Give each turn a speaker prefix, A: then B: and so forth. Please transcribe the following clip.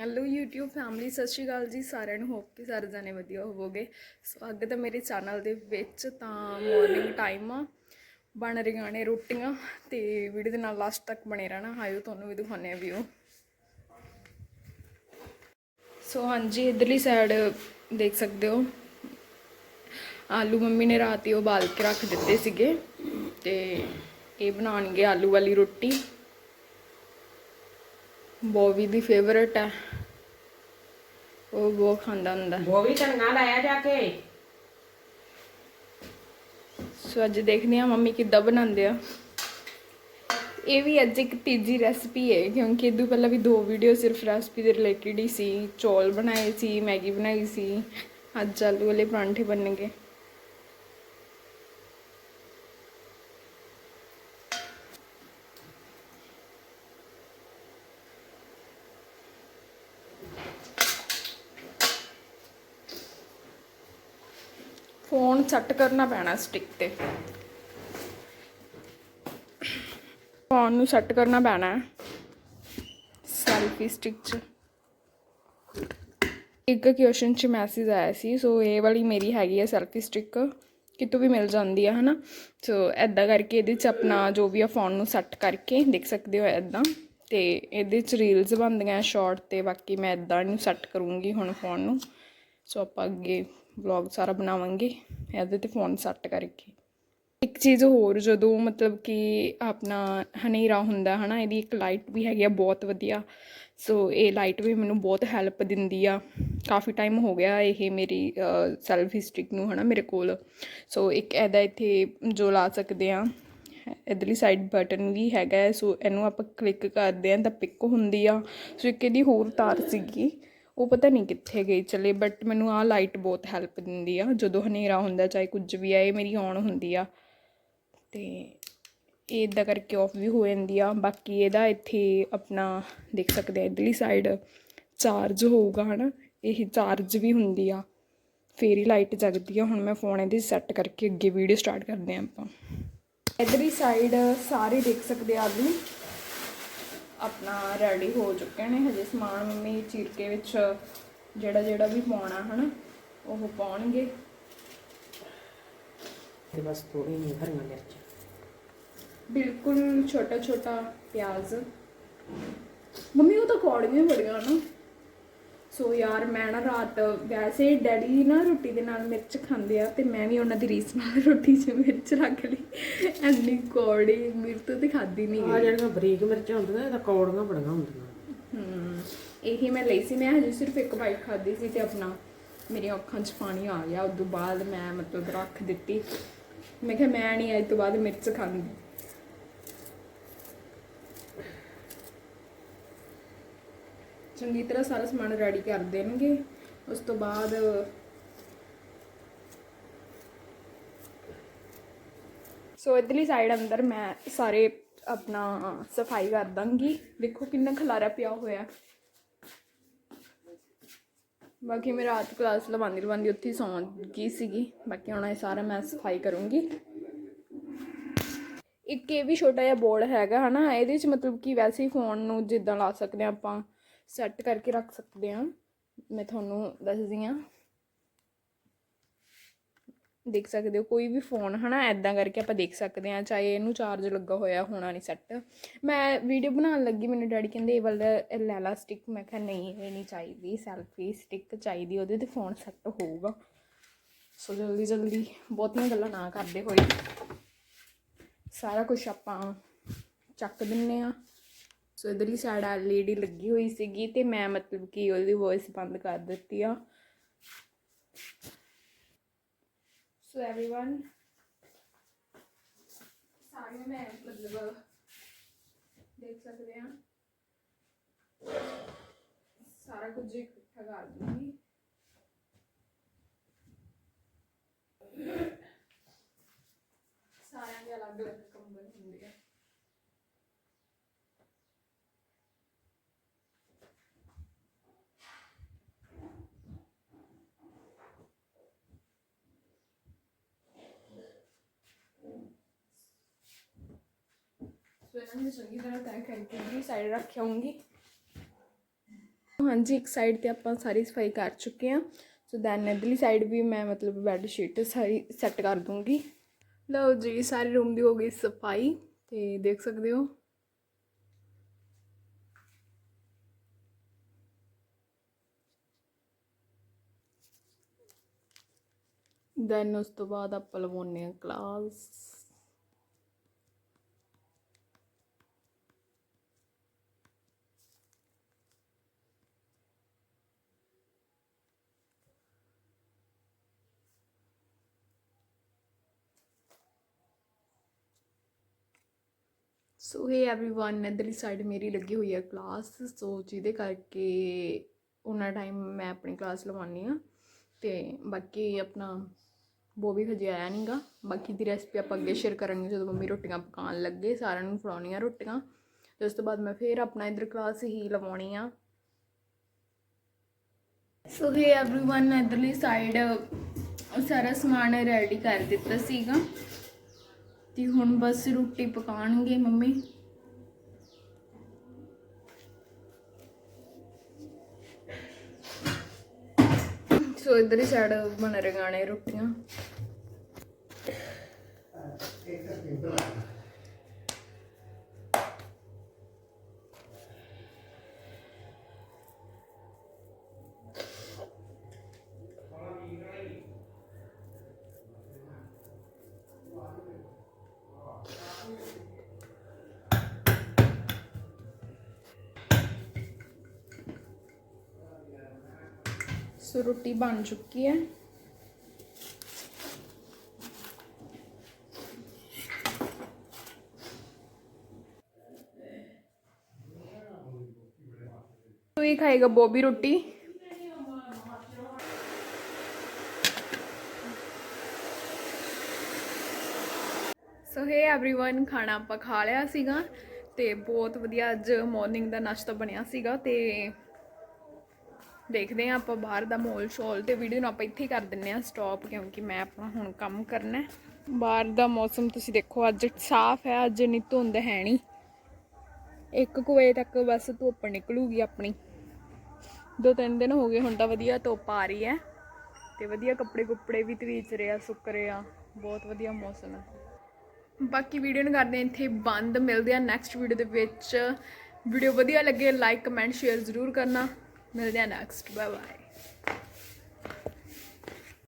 A: Hello YouTube family ਸਤਿ ਸ਼੍ਰੀ ਅਕਾਲ ਜੀ। ਸਾਰਿਆਂ ਨੂੰ ਹੋਪ ਕਿ ਸਾਰੇ ਜਾਣੇ ਵਧੀਆ ਹੋਵੋਗੇ। ਸੋ ਅੱਗੇ ਤਾਂ ਮੇਰੇ ਚੈਨਲ ਦੇ ਵਿੱਚ ਤਾਂ ਮਾਰਨਿੰਗ ਟਾਈਮ ਆ। ਬਣ ਰਹੀਆਂ ਨੇ ਰੋਟੀਆਂ ਤੇ ਵੀਡੀਓ ਦੇ ਨਾਲ ਲਾਸਟ ਤੱਕ ਬਣੇ ਰਹਿਣਾ। ਆਇਓ ਤੁਹਾਨੂੰ ਵੀ ਦਿਖਾਉਂਦੇ ਆ ਵੀਓ ਸੋ ਹਾਂਜੀ, ਇਧਰਲੀ ਸਾਈਡ ਦੇਖ ਸਕਦੇ ਹੋ। ਆਲੂ ਮੰਮੀ ਨੇ ਰਾਤ ਹੀ ਉਬਾਲ ਕੇ ਰੱਖ ਦਿੱਤੇ ਸੀਗੇ ਤੇ ਇਹ ਬਣਾਉਣਗੇ ਆਲੂ ਵਾਲੀ ਰੋਟੀ। ਬੋਵੀ ਦੀ ਫੇਵਰਟ ਹੈ ਉਹ ਬਹੁਤ ਖਾਂਦਾ ਹੁੰਦਾ।
B: ਉਹ ਵੀ ਧਨੀਆ ਲਾਇਆ ਜਾ ਕੇ।
A: ਸੋ ਅੱਜ ਦੇਖਦੇ ਹਾਂ ਮੰਮੀ ਕਿੱਦਾਂ ਬਣਾਉਂਦੇ ਆ। ਇਹ ਵੀ ਅੱਜ ਇੱਕ ਤੀਜੀ ਰੈਸਪੀ ਹੈ ਕਿਉਂਕਿ ਇਦੋਂ ਪਹਿਲਾਂ ਵੀ ਦੋ ਵੀਡੀਓ ਸਿਰਫ ਰੈਸਪੀ ਦੇ ਰਿਲੇਟਡ ਹੀ ਸੀ। ਚੌਲ ਬਣਾਏ ਸੀ ਮੈਗੀ ਬਣਾਈ ਸੀ। ਅੱਜ ਆਲੂ ਵਾਲੇ ਪਰਾਂਠੇ ਬਣਨਗੇ। ਫੋਨ ਸੈੱਟ ਕਰਨਾ ਪੈਣਾ ਸਟਿਕ ਤੇ। ਫੋਨ ਨੂੰ ਸੈੱਟ ਕਰਨਾ ਪੈਣਾ ਸੈਲਫੀ ਸਟਿਕ 'ਚ। ਇੱਕ ਕੁਐਸਚਨ 'ਚ ਮੈਸੇਜ ਆਇਆ ਸੀ ਸੋ ਇਹ ਵਾਲੀ ਮੇਰੀ ਹੈਗੀ ਹੈ ਸੈਲਫੀ ਸਟਿਕ ਕਿਤੋਂ ਵੀ ਮਿਲ ਜਾਂਦੀ ਆ, ਹਨਾ? ਸੋ ਐਦਾਂ ਕਰਕੇ ਇਹਦੇ 'ਚ ਆਪਣਾ ਜੋ ਵੀ ਆ ਫੋਨ ਨੂੰ ਸੈੱਟ ਕਰਕੇ ਦੇਖ ਸਕਦੇ ਹੋ ਐਦਾਂ ਤੇ ਇਹਦੇ 'ਚ ਰੀਲਸ ਬਣਦੀਆਂ ਸ਼ਾਰਟ ਤੇ, ਬਾਕੀ ਮੈਂ ਐਦਾਂ ਨੂੰ ਸੈੱਟ ਕਰੂੰਗੀ ਹੁਣ ਫੋਨ ਨੂੰ। ਸੋ ਆਪਾਂ ਅੱਗੇ ਵਲੌਗ ਸਾਰਾ ਬਣਾਵਾਂਗੇ, ਇਹਦੇ ਤੇ ਫੋਨ ਸੈੱਟ ਕਰਕੇ। ਇੱਕ ਚੀਜ਼ ਹੋਰ, ਜਦੋਂ ਮਤਲਬ ਕਿ ਆਪਣਾ ਹਨੇਰਾ ਹੁੰਦਾ ਹਨਾ, ਇਹਦੀ ਇੱਕ ਲਾਈਟ ਵੀ ਹੈਗੀ ਆ, ਬਹੁਤ ਵਧੀਆ। ਸੋ ਇਹ ਲਾਈਟ ਵੀ ਮੈਨੂੰ ਬਹੁਤ ਹੈਲਪ ਦਿੰਦੀ ਆ। ਕਾਫੀ ਟਾਈਮ ਹੋ ਗਿਆ ਇਹ ਮੇਰੀ ਸੈਲਫ ਸਟਿਕ ਨੂੰ ਹਨਾ, ਮੇਰੇ ਕੋਲ। ਸੋ ਇੱਕ ਇਹਦਾ ਇੱਥੇ ਜੋ ਲਾ ਸਕਦੇ ਆ, ਇਧਰਲੀ ਸਾਈਡ ਬਟਨ ਵੀ ਹੈਗਾ। ਸੋ ਇਹਨੂੰ ਆਪਾਂ ਕਲਿੱਕ ਕਰਦੇ ਆ, ਤਾਂ ਪਿਕ ਹੁੰਦੀ ਆ। ਸੋ ਇੱਕ ਇਹਦੀ ਹੋਰ ਤਾਰ ਸੀਗੀ। ਉਹ ਪਤਾ ਨਹੀਂ ਕਿੱਥੇ ਗਈ ਚਲੇ ਬਟ ਮੈਨੂੰ ਆਹ ਲਾਈਟ ਬਹੁਤ ਹੈਲਪ ਦਿੰਦੀ ਆ। ਜਦੋਂ ਹਨੇਰਾ ਹੁੰਦਾ, ਚਾਹੇ ਕੁਝ ਵੀ ਆ, ਇਹ ਮੇਰੀ ਔਨ ਹੁੰਦੀ ਆ। ਤੇ ਇਹ ਇਦਾਂ ਕਰਕੇ ਆਫ ਵੀ ਹੋ ਜਾਂਦੀ ਆ। ਬਾਕੀ ਇਹਦਾ ਇੱਥੇ ਆਪਣਾ ਦੇਖ ਸਕਦੇ ਆ, ਇਧਰਲੀ ਸਾਈਡ ਚਾਰਜ ਹੋਊਗਾ, ਹਨਾ? ਇਹ ਚਾਰਜ ਵੀ ਹੁੰਦੀ ਆ। ਫੇਰ ਹੀ ਲਾਈਟ ਜਗਦੀ ਆ। ਹੁਣ ਮੈਂ ਫੋਨ ਇਹਦੇ ਸੈੱਟ ਕਰਕੇ ਅੱਗੇ ਵੀਡੀਓ ਸਟਾਰਟ ਕਰਦੇ ਆ ਆਪਾਂ। ਇਧਰਲੀ ਸਾਈਡ ਸਾਰੇ ਦੇਖ ਸਕਦੇ ਆ ਆਦਮੀ। ਆਪਣਾ ਰੈਡੀ ਹੋ ਚੁੱਕੇ ਨੇ ਹਜੇ ਸਮਾਨ ਮੰਮੀ ਚੀਰਕੇ ਵਿੱਚ ਜਿਹੜਾ ਜਿਹੜਾ ਵੀ ਪਾਉਣਾ ਹਨਾ ਉਹ ਪਾਉਣਗੇ।
B: ਤੇ ਬਸ ਥੋੜੀ ਜਿਹੀ ਹਰੀਆਂ ਮਿਰਚ।
A: ਬਿਲਕੁਲ ਛੋਟਾ ਛੋਟਾ ਪਿਆਜ਼। ਮੰਮੀ ਉਹ ਤਾਂ ਕੌੜੀਆਂ ਬੜੀਆਂ ਨਾ। ਸੋ ਯਾਰ ਮੈਂ ਨਾ ਰਾਤ ਵੈਸੇ ਡੈਡੀ ਨਾ ਰੋਟੀ ਦੇ ਨਾਲ ਮਿਰਚ ਖਾਂਦੇ ਆ ਤੇ ਮੈਂ ਵੀ ਉਹਨਾਂ ਦੀ ਰੀਸ ਨਾਲ ਰੋਟੀ 'ਚ ਮਿਰਚ ਰੱਖ ਲਈ। ਐਨੀ ਕੌੜੀ ਮਿਰਚ ਤੇ ਖਾਦੀ ਨਹੀਂ
B: ਆ ਜਿਹੜੀਆਂ ਬਰੀਕ ਮਿਰਚਾਂ ਹੁੰਦੀਆਂ ਇਹ ਤਾਂ ਕੌੜੀਆਂ ਬੜੀਆਂ ਹੁੰਦੀਆਂ।
A: ਹਮ ਇਹੀ ਮੈਂ ਲਈ ਸੀ ਮੈਂ ਹਜੇ ਸਿਰਫ ਇੱਕ ਬਾਈਟ ਖਾਧੀ ਸੀ ਤੇ ਆਪਣਾ ਮੇਰੀਆਂ ਅੱਖਾਂ 'ਚ ਪਾਣੀ ਆ ਗਿਆ। ਉਸ ਤੋਂ ਬਾਅਦ ਮੈਂ ਮਤਲਬ ਰੱਖ ਦਿੱਤੀ। ਮੈਂ ਕਿਹਾ ਮੈਂ ਨਹੀਂ ਅੱਜ ਤੋਂ ਬਾਅਦ ਮਿਰਚ ਖਾਂਦੀ। ਚੰਗੀ ਤਰ੍ਹਾਂ ਸਾਰਾ ਸਮਾਨ ਰੈਡੀ ਕਰ ਦੇਣਗੇ। ਉਸ ਤੋਂ ਬਾਅਦ ਸੋ ਇਧਰਲੀ ਸਾਈਡ ਅੰਦਰ ਮੈਂ ਸਾਰੇ ਆਪਣਾ ਸਫ਼ਾਈ ਕਰ ਦਾਂਗੀ। ਦੇਖੋ ਕਿੰਨਾ ਖਲਾਰਾ ਪਿਆ ਹੋਇਆ। ਬਾਕੀ ਮੈਂ ਰਾਤ ਕਲਾਸ ਲਵਾਉਂਦੀ ਲਵਾਉਂਦੀ ਉੱਥੇ ਸੌਂ ਗਈ ਸੀਗੀ। ਬਾਕੀ ਹੁਣ ਇਹ ਸਾਰਾ ਮੈਂ ਸਫ਼ਾਈ ਕਰੂੰਗੀ। ਇੱਕ ਇਹ ਵੀ ਛੋਟਾ ਜਿਹਾ ਬੋਰਡ ਹੈਗਾ ਹਨਾ, ਇਹਦੇ ਵਿੱਚ ਮਤਲਬ ਕਿ ਵੈਸੇ ਹੀ ਫੋਨ ਨੂੰ ਜਿੱਦਾਂ ਲਾ ਸਕਦੇ ਆ ਆਪਾਂ। ਸੈੱਟ ਕਰਕੇ ਰੱਖ ਸਕਦੇ ਹਾਂ। ਮੈਂ ਤੁਹਾਨੂੰ ਦੱਸਦੀ ਹਾਂ। ਦੇਖ ਸਕਦੇ ਹੋ, ਕੋਈ ਵੀ ਫੋਨ ਹਨਾ ਐਦਾਂ ਕਰਕੇ ਆਪਾਂ ਦੇਖ ਸਕਦੇ ਆ ਚਾਹੇ ਇਹਨੂੰ ਚਾਰਜ ਲੱਗਾ ਹੋਇਆ, ਹੋਣਾ ਨਹੀਂ ਸੈੱਟ ਮੈਂ ਵੀਡੀਓ ਬਣਾਉਣ ਲੱਗੀ, ਮੈਨੂੰ ਡੈਡੀ ਕਹਿੰਦੇ, ਇਹ ਵਾਲਾ ਇਹ ਲੈ ਲਾ ਸਟਿਕ ਮੈਂ ਕਿਹਾ, ਨਹੀਂ, ਇਹ ਨਹੀਂ ਚਾਹੀਦੀ ਸੈਲਫੀ ਸਟਿਕ ਚਾਹੀਦੀ, ਉਹਦੇ ਤੇ ਫੋਨ ਸੈੱਟ ਹੋਊਗਾ। ਸੋ ਜਲਦੀ ਜਲਦੀ, ਬਹੁਤੀਆਂ ਗੱਲਾਂ ਨਾ ਕਰਦੇ ਹੋਏ। ਸਾਰਾ ਕੁਝ ਆਪਾਂ ਚੱਕ ਦਿੰਨੇ ਆ ਸੋ ਇਧਰਲੀ ਸਾਈਡ ਐਲਈਡੀ ਲੱਗੀ ਹੋਈ ਸੀਗੀ ਤੇ ਮੈਂ ਮਤਲਬ ਕਿ ਉਹਦੀ ਵੌਇਸ ਬੰਦ ਕਰ ਦਿੱਤੀ ਆ ਸੋ एवरीवन ਸਾਰੇ ਮੈਂ ਮਤਲਬ ਦੇਖ ਸਕਦੇ ਆ ਸਾਰਾ ਕੁਝ ਇਕੱਠਾ ਕਰ ਦੂੰਗੀ ਸਾਰਿਆਂ ਦੇ ਅਲੱਗ ਅਲੱਗ ਕੰਬਲ ਹੁੰਦੇ ਆ ਸੋ ਇਹਨਾਂ ਨੂੰ ਚੰਗੀ ਤਰ੍ਹਾਂ ਤੈਅ ਕਰਕੇ ਵੀ ਸਾਈਡ ਰੱਖਿਆਉਂਗੀ ਹਾਂਜੀ, ਇੱਕ ਸਾਈਡ ਤੇ ਆਪਾਂ ਸਾਰੀ ਸਫ਼ਾਈ ਕਰ ਚੁੱਕੇ ਹਾਂ। ਸੋ ਦੈਨ ਇਧਰਲੀ ਸਾਈਡ ਵੀ ਮੈਂ ਮਤਲਬ ਬੈੱਡ ਸ਼ੀਟ ਸਾਰੀ ਸੈੱਟ ਕਰ ਦੂੰਗੀ। ਲਓ ਜੀ, ਸਾਰੇ ਰੂਮ ਦੀ ਹੋ ਗਈ ਸਫ਼ਾਈ ਤੇ ਦੇਖ ਸਕਦੇ ਹੋ। ਦੈਨ ਉਸ ਤੋਂ ਬਾਅਦ ਆਪਾਂ ਲਵਾਉਂਦੇ ਹਾਂ ਕਲਾਸ ਸੋ ਹੇ एवरीवन ਇਧਰਲੀ ਸਾਈਡ ਮੇਰੀ ਲੱਗੀ ਹੋਈ ਹੈ ਕਲਾਸ ਸੋ ਜਿਹਦੇ ਕਰਕੇ ਉਹਨਾਂ ਟਾਈਮ ਮੈਂ ਆਪਣੀ ਕਲਾਸ ਲਵਾਉਣੀ ਆ ਤੇ ਬਾਕੀ ਆਪਣਾ ਉਹ ਵੀ ਹਜੇ ਆਇਆ ਨਹੀਂਗਾ ਬਾਕੀ ਦੀ ਰੈਸਪੀ ਆਪਾਂ ਅੱਗੇ ਸ਼ੇਅਰ ਕਰਾਂਗੇ ਜਦੋਂ ਮੰਮੀ ਰੋਟੀਆਂ ਪਕਾਉਣ ਲੱਗੇ ਸਾਰਿਆਂ ਨੂੰ ਫੜਾਉਣੀਆਂ ਰੋਟੀਆਂ ਤੇ ਉਸ ਤੋਂ ਬਾਅਦ ਮੈਂ ਫੇਰ ਆਪਣਾ ਇਧਰ ਕਲਾਸ ਹੀ ਲਵਾਉਣੀ ਆ ਸੋ ਹੇ एवरीवन ਇਧਰਲੀ ਸਾਈਡ ਸਾਰਾ ਸਮਾਨ ਰੈਡੀ ਕਰ ਦਿੱਤਾ ਸੀਗਾ ਤੇ ਹੁਣ ਬਸ ਰੋਟੀ ਪਕਾਣਗੇ ਮੰਮੀ। ਸੋ ਇਧਰ ਹੀ ਸਾਈਡ ਬਣ ਰਹੇ ਗਾਣੇ ਰੋਟੀਆਂ। सो रोटी बन चुकी है। तो ये खाएगा बॉबी रोटी। ਸੋ ਹੇ एवरीवन ਖਾਣਾ ਆਪਾਂ ਖਾ ਲਿਆ ਸੀਗਾ ਤੇ ਬਹੁਤ ਵਧੀਆ ਅੱਜ ਮਾਰਨਿੰਗ ਦਾ ਨਾਸ਼ਤਾ ਬਣਿਆ ਸੀਗਾ ਤੇ ਦੇਖਦੇ ਹਾਂ ਆਪਾਂ ਬਾਹਰ ਦਾ ਮੋਲ ਸ਼ੋਲ ਤੇ ਵੀਡੀਓ ਨੂੰ ਆਪਾਂ ਇੱਥੇ ਹੀ ਕਰ ਦਿੰਨੇ ਆ ਸਟਾਪ ਕਿਉਂਕਿ ਮੈਂ ਆਪਣਾ ਹੁਣ ਕੰਮ ਕਰਨਾ ਹੈ। ਬਾਹਰ ਦਾ ਮੌਸਮ ਤੁਸੀਂ ਦੇਖੋ ਅੱਜ ਸਾਫ਼ ਹੈ ਅੱਜ ਨਹੀਂ ਧੁੰਦ ਹੈ ਨਹੀਂ ਇੱਕ ਕੁ ਵਜੇ ਤੱਕ ਬਸ ਧੁੱਪ ਨਿਕਲੂਗੀ ਆਪਣੀ ਦੋ ਤਿੰਨ ਦਿਨ ਹੋ ਗਏ ਹੁਣ ਤਾਂ ਵਧੀਆ ਧੁੱਪ ਆ ਰਹੀ ਹੈ ਤੇ ਵਧੀਆ ਕੱਪੜੇ ਕੁੱਪੜੇ ਵੀ ਤਵੀਚ ਰਿਹਾ ਸੁੱਕ ਰਿਹਾ ਬਹੁਤ ਵਧੀਆ ਮੌਸਮ ਹੈ ਬਾਕੀ ਵੀਡੀਓ ਨੂੰ ਕਰਦੇ ਹਾਂ ਇੱਥੇ ਬੰਦ, ਮਿਲਦੇ ਆ ਨੈਕਸਟ ਵੀਡੀਓ ਦੇ ਵਿੱਚ। ਵੀਡੀਓ ਵਧੀਆ ਲੱਗੇ ਲਾਈਕ ਕਮੈਂਟ ਸ਼ੇਅਰ ਜ਼ਰੂਰ ਕਰਨਾ। ਮਿਲਦੇ ਆ ਨੈਕਸਟ ਬਾਏ ਬਾਏ